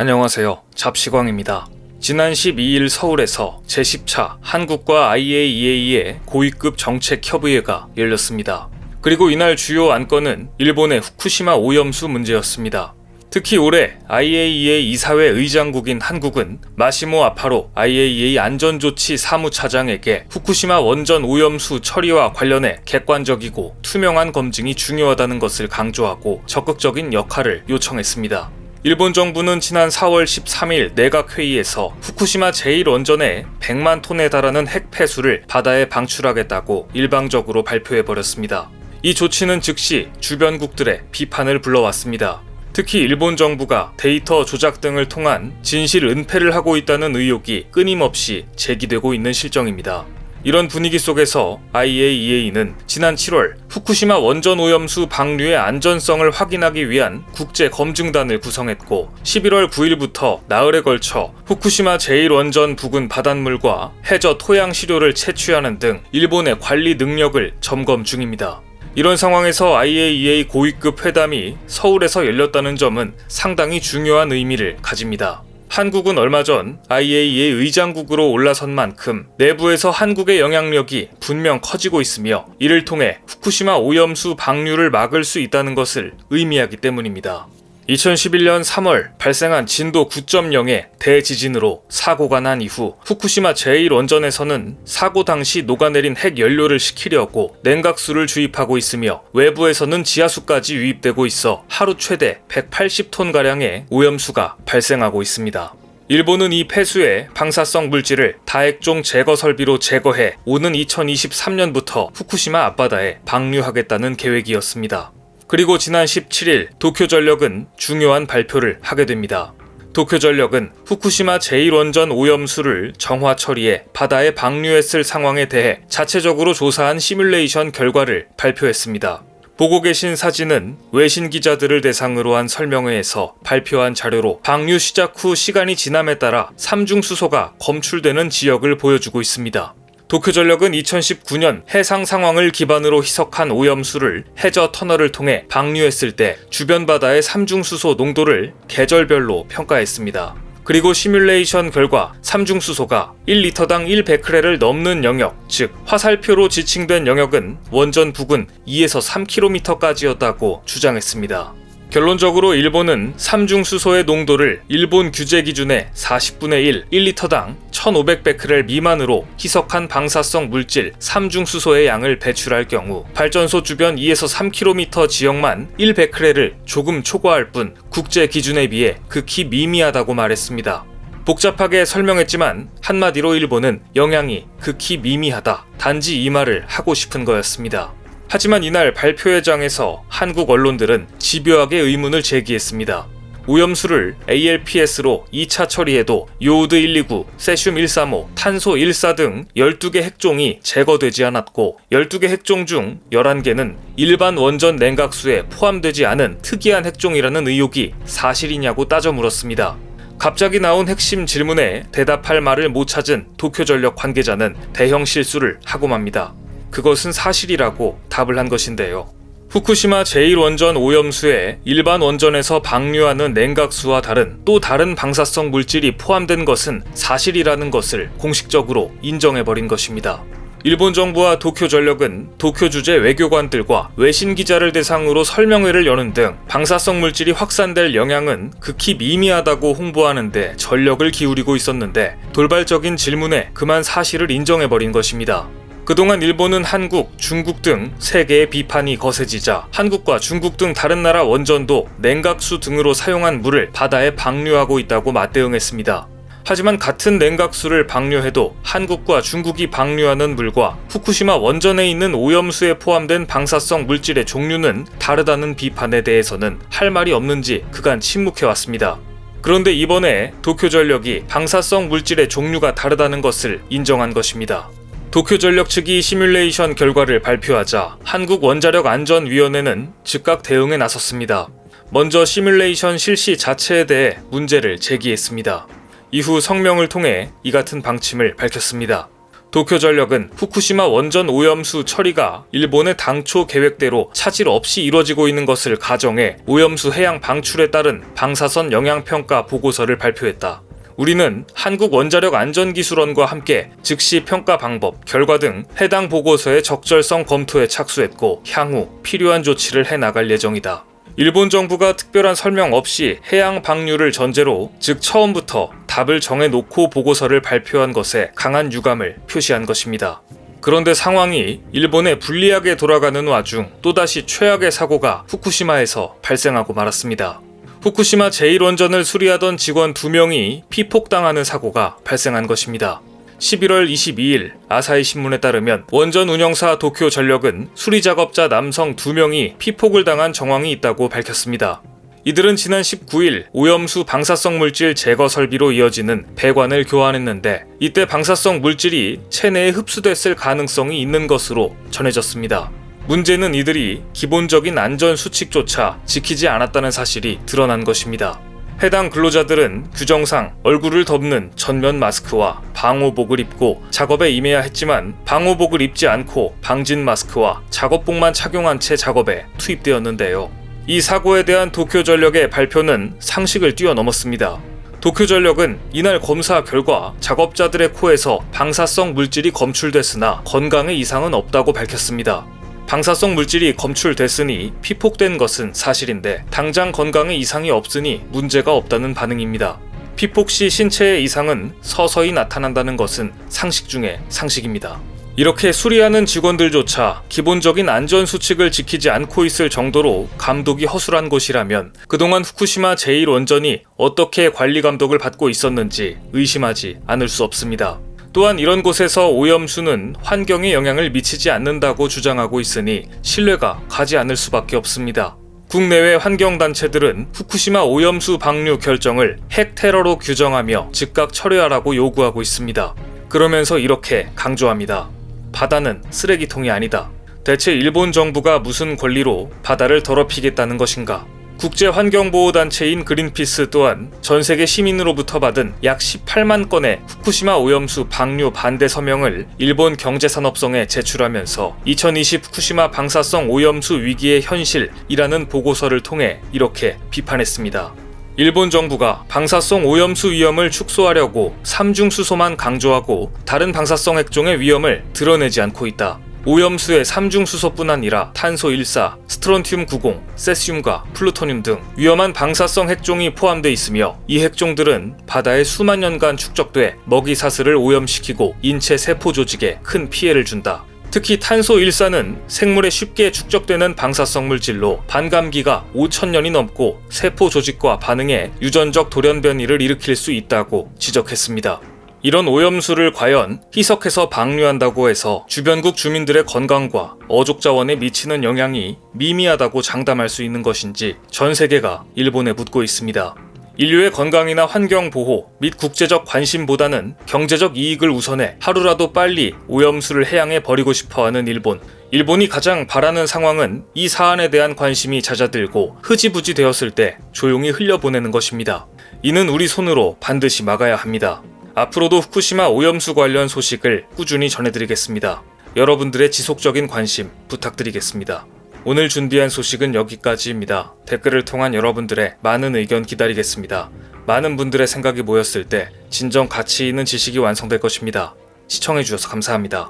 안녕하세요. 잡시광입니다. 지난 12일 서울에서 제10차 한국과 IAEA의 고위급 정책 협의회가 열렸습니다. 그리고 이날 주요 안건은 일본의 후쿠시마 오염수 문제였습니다. 특히 올해 IAEA 이사회 의장국인 한국은 마시모 아파로 IAEA 안전조치 사무차장에게 후쿠시마 원전 오염수 처리와 관련해 객관적이고 투명한 검증이 중요하다는 것을 강조하고 적극적인 역할을 요청했습니다. 일본 정부는 지난 4월 13일 내각회의에서 후쿠시마 제1원전에 100만 톤에 달하는 핵 폐수를 바다에 방출하겠다고 일방적으로 발표해버렸습니다. 이 조치는 즉시 주변국들의 비판을 불러왔습니다. 특히 일본 정부가 데이터 조작 등을 통한 진실 은폐를 하고 있다는 의혹이 끊임없이 제기되고 있는 실정입니다. 이런 분위기 속에서 IAEA는 지난 7월 후쿠시마 원전 오염수 방류의 안전성을 확인하기 위한 국제 검증단을 구성했고 11월 9일부터 나흘에 걸쳐 후쿠시마 제1원전 부근 바닷물과 해저 토양 시료를 채취하는 등 일본의 관리 능력을 점검 중입니다. 이런 상황에서 IAEA 고위급 회담이 서울에서 열렸다는 점은 상당히 중요한 의미를 가집니다. 한국은 얼마 전 IAEA 의장국으로 올라선 만큼 내부에서 한국의 영향력이 분명 커지고 있으며 이를 통해 후쿠시마 오염수 방류를 막을 수 있다는 것을 의미하기 때문입니다. 2011년 3월 발생한 진도 9.0의 대지진으로 사고가 난 이후 후쿠시마 제1원전에서는 사고 당시 녹아내린 핵 연료를 식히려고 냉각수를 주입하고 있으며 외부에서는 지하수까지 유입되고 있어 하루 최대 180톤가량의 오염수가 발생하고 있습니다. 일본은 이 폐수의 방사성 물질을 다액종 제거 설비로 제거해 오는 2023년부터 후쿠시마 앞바다에 방류하겠다는 계획이었습니다. 그리고 지난 17일 도쿄전력은 중요한 발표를 하게 됩니다. 도쿄전력은 후쿠시마 제1원전 오염수를 정화 처리해 바다에 방류했을 상황에 대해 자체적으로 조사한 시뮬레이션 결과를 발표했습니다. 보고 계신 사진은 외신 기자들을 대상으로 한 설명회에서 발표한 자료로 방류 시작 후 시간이 지남에 따라 삼중수소가 검출되는 지역을 보여주고 있습니다. 도쿄전력은 2019년 해상 상황을 기반으로 희석한 오염수를 해저 터널을 통해 방류했을 때 주변 바다의 삼중수소 농도를 계절별로 평가했습니다. 그리고 시뮬레이션 결과 삼중수소가 1리터당 1베크렐을 넘는 영역, 즉 화살표로 지칭된 영역은 원전 부근 2에서 3km까지였다고 주장했습니다. 결론적으로 일본은 삼중수소의 농도를 일본 규제 기준의 40분의 1, 1리터당 1500베크렐 미만으로 희석한 방사성 물질 삼중수소의 양을 배출할 경우 발전소 주변 2에서 3km 지역만 1베크렐을 조금 초과할 뿐 국제 기준에 비해 극히 미미하다고 말했습니다. 복잡하게 설명했지만 한마디로 일본은 영향이 극히 미미하다. 단지 이 말을 하고 싶은 거였습니다. 하지만 이날 발표회장에서 한국 언론들은 집요하게 의문을 제기했습니다. 오염수를 ALPS로 2차 처리해도 요오드 129, 세슘 135, 탄소 14 등 12개 핵종이 제거되지 않았고 12개 핵종 중 11개는 일반 원전 냉각수에 포함되지 않은 특이한 핵종이라는 의혹이 사실이냐고 따져 물었습니다. 갑자기 나온 핵심 질문에 대답할 말을 못 찾은 도쿄전력 관계자는 대형 실수를 하고 맙니다. 그것은 사실이라고 답을 한 것인데요. 후쿠시마 제1원전 오염수에 일반 원전에서 방류하는 냉각수와 다른 또 다른 방사성 물질이 포함된 것은 사실이라는 것을 공식적으로 인정해버린 것입니다. 일본 정부와 도쿄전력은 도쿄 주재 외교관들과 외신 기자를 대상으로 설명회를 여는 등 방사성 물질이 확산될 영향은 극히 미미하다고 홍보하는데 전력을 기울이고 있었는데 돌발적인 질문에 그만 사실을 인정해버린 것입니다. 그동안 일본은 한국, 중국 등 세계의 비판이 거세지자 한국과 중국 등 다른 나라 원전도 냉각수 등으로 사용한 물을 바다에 방류하고 있다고 맞대응했습니다. 하지만 같은 냉각수를 방류해도 한국과 중국이 방류하는 물과 후쿠시마 원전에 있는 오염수에 포함된 방사성 물질의 종류는 다르다는 비판에 대해서는 할 말이 없는지 그간 침묵해왔습니다. 그런데 이번에 도쿄전력이 방사성 물질의 종류가 다르다는 것을 인정한 것입니다. 도쿄전력 측이 시뮬레이션 결과를 발표하자 한국원자력안전위원회는 즉각 대응에 나섰습니다. 먼저 시뮬레이션 실시 자체에 대해 문제를 제기했습니다. 이후 성명을 통해 이 같은 방침을 밝혔습니다. 도쿄전력은 후쿠시마 원전 오염수 처리가 일본의 당초 계획대로 차질 없이 이뤄지고 있는 것을 가정해 오염수 해양 방출에 따른 방사선 영향평가 보고서를 발표했다. 우리는 한국원자력안전기술원과 함께 즉시 평가 방법, 결과 등 해당 보고서의 적절성 검토에 착수했고 향후 필요한 조치를 해 나갈 예정이다. 일본 정부가 특별한 설명 없이 해양 방류를 전제로 즉 처음부터 답을 정해놓고 보고서를 발표한 것에 강한 유감을 표시한 것입니다. 그런데 상황이 일본에 불리하게 돌아가는 와중 또다시 최악의 사고가 후쿠시마에서 발생하고 말았습니다. 후쿠시마 제1원전을 수리하던 직원 2명이 피폭당하는 사고가 발생한 것입니다. 11월 22일 아사히 신문에 따르면 원전 운영사 도쿄 전력은 수리 작업자 남성 2명이 피폭을 당한 정황이 있다고 밝혔습니다. 이들은 지난 19일 오염수 방사성 물질 제거 설비로 이어지는 배관을 교환했는데 이때 방사성 물질이 체내에 흡수됐을 가능성이 있는 것으로 전해졌습니다. 문제는 이들이 기본적인 안전 수칙조차 지키지 않았다는 사실이 드러난 것입니다. 해당 근로자들은 규정상 얼굴을 덮는 전면 마스크와 방호복을 입고 작업에 임해야 했지만 방호복을 입지 않고 방진 마스크와 작업복만 착용한 채 작업에 투입되었는데요. 이 사고에 대한 도쿄전력의 발표는 상식을 뛰어넘었습니다. 도쿄전력은 이날 검사 결과 작업자들의 코에서 방사성 물질이 검출됐으나 건강에 이상은 없다고 밝혔습니다. 방사성 물질이 검출됐으니 피폭된 것은 사실인데 당장 건강에 이상이 없으니 문제가 없다는 반응입니다. 피폭 시 신체의 이상은 서서히 나타난다는 것은 상식 중의 상식입니다. 이렇게 수리하는 직원들조차 기본적인 안전 수칙을 지키지 않고 있을 정도로 감독이 허술한 곳이라면 그동안 후쿠시마 제1원전이 어떻게 관리 감독을 받고 있었는지 의심하지 않을 수 없습니다. 또한 이런 곳에서 오염수는 환경에 영향을 미치지 않는다고 주장하고 있으니 신뢰가 가지 않을 수밖에 없습니다. 국내외 환경단체들은 후쿠시마 오염수 방류 결정을 핵 테러로 규정하며 즉각 철회하라고 요구하고 있습니다. 그러면서 이렇게 강조합니다. 바다는 쓰레기통이 아니다. 대체 일본 정부가 무슨 권리로 바다를 더럽히겠다는 것인가? 국제환경보호단체인 그린피스 또한 전 세계 시민으로부터 받은 약 18만 건의 후쿠시마 오염수 방류 반대 서명을 일본 경제산업성에 제출하면서 2020 후쿠시마 방사성 오염수 위기의 현실이라는 보고서를 통해 이렇게 비판했습니다. 일본 정부가 방사성 오염수 위험을 축소하려고 삼중 수소만 강조하고 다른 방사성 핵종의 위험을 드러내지 않고 있다. 오염수의 삼중수소뿐 아니라 탄소 14, 스트론튬 90, 세슘과 플루토늄 등 위험한 방사성 핵종이 포함되어 있으며 이 핵종들은 바다에 수만 년간 축적돼 먹이 사슬을 오염시키고 인체 세포 조직에 큰 피해를 준다. 특히 탄소 일산은 생물에 쉽게 축적되는 방사성 물질로 반감기가 5천년이 넘고 세포 조직과 반응해 유전적 돌연 변이를 일으킬 수 있다고 지적했습니다. 이런 오염수를 과연 희석해서 방류한다고 해서 주변국 주민들의 건강과 어족 자원에 미치는 영향이 미미하다고 장담할 수 있는 것인지 전 세계가 일본에 묻고 있습니다. 인류의 건강이나 환경 보호 및 국제적 관심보다는 경제적 이익을 우선해 하루라도 빨리 오염수를 해양에 버리고 싶어 하는 일본. 일본이 가장 바라는 상황은 이 사안에 대한 관심이 잦아들고 흐지부지 되었을 때 조용히 흘려보내는 것입니다. 이는 우리 손으로 반드시 막아야 합니다. 앞으로도 후쿠시마 오염수 관련 소식을 꾸준히 전해드리겠습니다. 여러분들의 지속적인 관심 부탁드리겠습니다. 오늘 준비한 소식은 여기까지입니다. 댓글을 통한 여러분들의 많은 의견 기다리겠습니다. 많은 분들의 생각이 모였을 때 진정 가치 있는 지식이 완성될 것입니다. 시청해주셔서 감사합니다.